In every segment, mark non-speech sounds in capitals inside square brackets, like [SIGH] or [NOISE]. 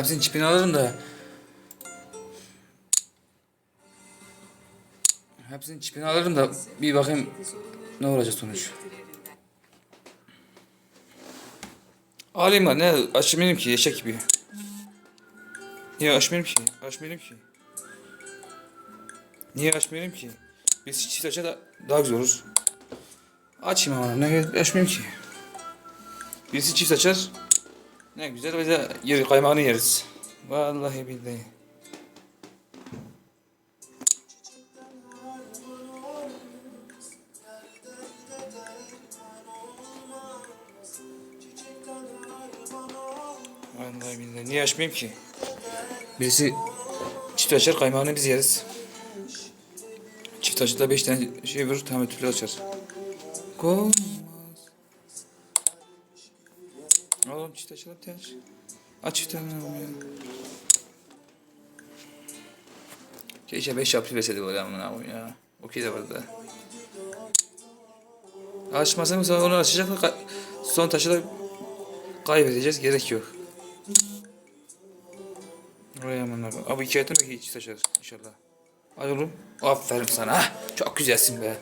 Hepsinin çipini alırım da. Hepsinin çipini alırım da bir bakayım ne olacak sonuç. Alayım da ne açmayayım ki eşek gibi. Niye açmayayım ki? Açmayayım ki. Niye açmayayım ki? Biz çift açar da daha güzel olur. Açayım ama ne açmayayım ki. Birisi çift açar. Ne güzel biz de yer, kaymağını yeriz. Vallahi billahi. Vallahi billahi. Niye açmayayım ki? Birisi çift açar kaymağını biz yeriz. Çift açıda beş tane şey vurur tamam türlü açar. Olmaz. Oğlum çift açalım aç. Aç oğlum ya. Keşke beş yapı verseydi böyle amına koyayım ya. Okey de vardı. Açmasa mesela onu açacaklar. Son taşı da kaybedeceğiz. Gerek yok. Oraya amına koyayım. Abi iki ayettim belki hiç taşar inşallah. Hadi oğlum. Aferin sana. ha. Çok güzelsin be.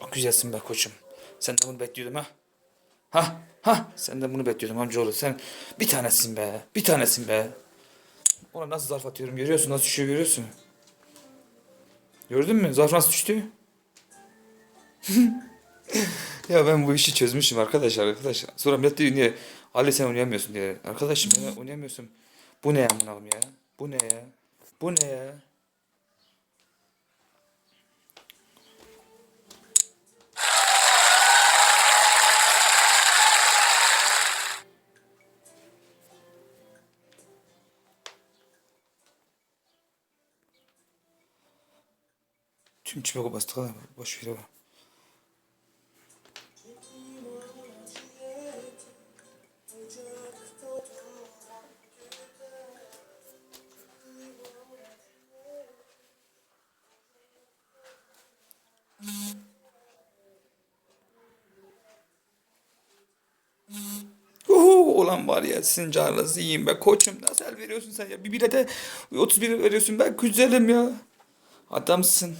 Çok güzelsin be koçum. Sen de bunu bekliyordum ha. Ha ha sen de bunu bekliyordum amcaoğlu. Sen bir tanesin be. Bir tanesin be. Ona nasıl zarf atıyorum görüyorsun nasıl düşüyor görüyorsun. Gördün mü? Zarf nasıl düştü? [LAUGHS] ya ben bu işi çözmüşüm arkadaşlar arkadaşlar. Sonra millet diyor niye Ali sen oynayamıyorsun diye. Arkadaşım ben oynayamıyorsun. Bu ne ya ya? Bu ne ya? Bu ne ya? Tüm çipe bastık ha. Boş ver o. Uhu, ulan var ya sizin canınızı yiyeyim be koçum nasıl el veriyorsun sen ya bir bilete 31 veriyorsun ben güzelim ya adamsın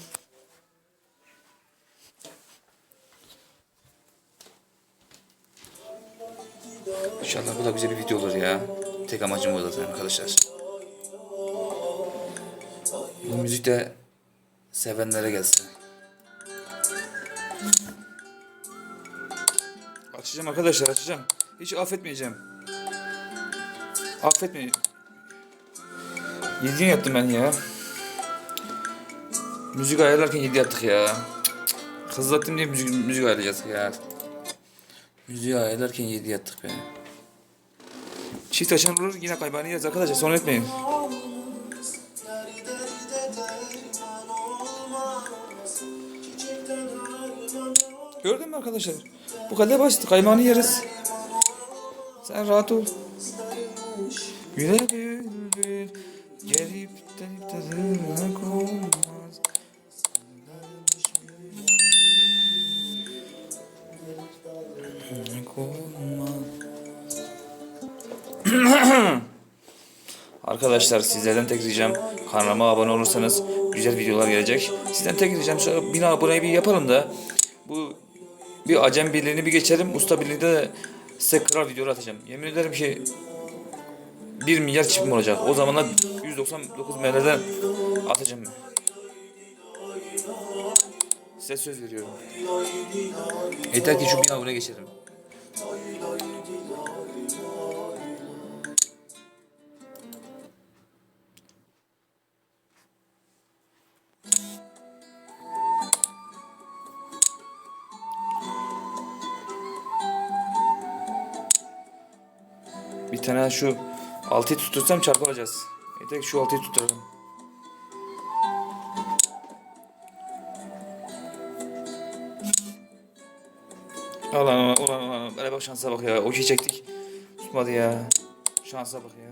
İnşallah bu da güzel bir video olur ya tek amacım o zaten arkadaşlar bu müzik de sevenlere gelsin Açacağım arkadaşlar açacağım. Hiç affetmeyeceğim. Affetmeyeceğim. Yediğini yattım ben ya. Müzik ayarlarken yedi yattık ya. Hızlattım diye müzik, müzik ayarlayacağız ya. Müziği ayarlarken yedi yattık be. Çift açan olur yine kaybanıyız arkadaşlar son etmeyin. Gördün mü arkadaşlar? Bu kadar basit. Kaymağını yeriz. Sen rahat ol. Güle bülbül gelip de tadına [CLEARS THROAT] Arkadaşlar sizlerden tek ricam kanalıma abone olursanız güzel videolar gelecek. Sizden tek ricam şu bin aboneyi bir yapalım da bu bir acem birliğini bir geçelim. Usta birliğinde de size kral videolar atacağım. Yemin ederim ki 1 milyar çipim olacak. O zamanlar 199 ML'den atacağım. Size söz veriyorum. Yeter ki şu bin abone geçelim. Bir tane şu altıyı tutursam çarpılacağız. Yeter ki şu altıyı tutturalım. Ulan ulan ulan ulan. Böyle bak şansa bak ya. Okey çektik. Tutmadı ya. Şansa bak ya.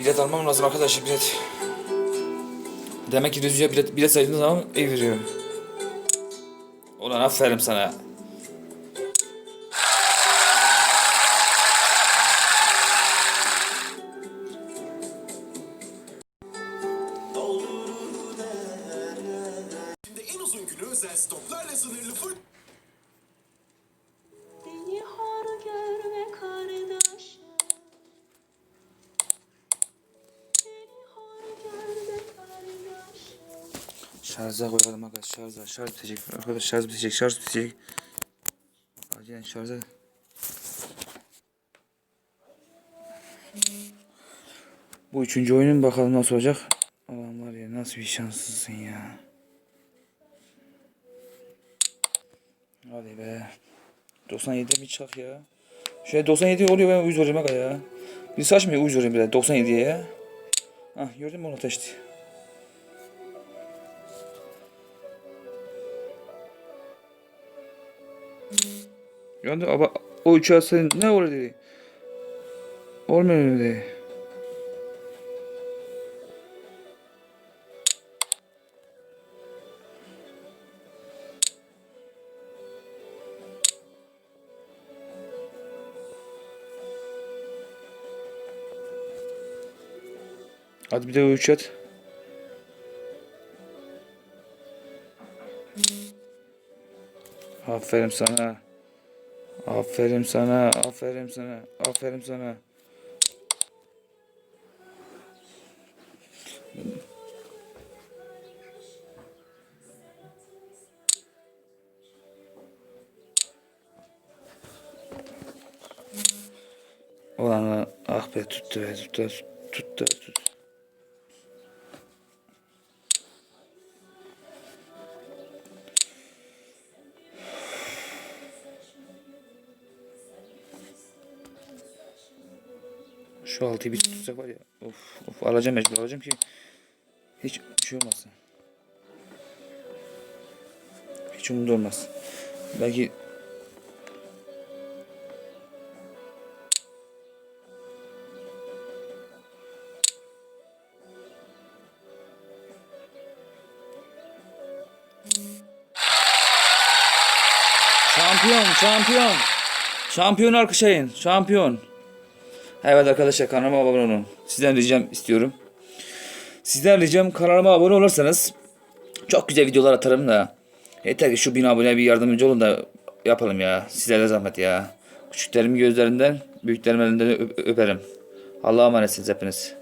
Bilet almam lazım arkadaşlar bilet. Demek ki Düzce'ye bilet, bilet sayıldığı zaman ev veriyorum. Ulan aferin sana. Stoklarla sınırlı fır... Beni hor görme kardeşim Beni hor görme kardeşim Şarja koyalım arkadaş şarja şarj bitecek arkadaş şarj bitecek şarj bitecek. Acilen şarja. Bu üçüncü oyunun bakalım nasıl olacak. Aman var ya nasıl bir şanslısın ya. Hadi be. 97'de bir çıkak ya. Şöyle 97 oluyor ben uyuz oluyorum ya. Bir saçmıyor uyuz oluyorum bile 97'ye ya. Hah gördün mü onu taştı. Yani ama o uçağı sen ne olur dedi. Olmuyor dedi. Hadi bir de üç at. Aferin sana. Aferin sana, aferin sana, aferin sana. Ulan lan, ah be tuttu be tuttu tuttu tuttu. Şu altıyı bir tutsak var ya. Of of alacağım mecbur alacağım ki hiç bir şey olmasın. Hiç umurumda olmaz. Belki Şampiyon, şampiyon. Şampiyon alkışlayın. Şampiyon. Evet arkadaşlar kanalıma abone olun. Sizden ricam istiyorum. Sizden ricam kanalıma abone olursanız çok güzel videolar atarım da. Yeter ki şu bin aboneye bir yardımcı olun da yapalım ya. Sizlere zahmet ya. Küçüklerimin gözlerinden, büyüklerimin elinden öp- öperim. Allah'a emanetsiniz hepiniz.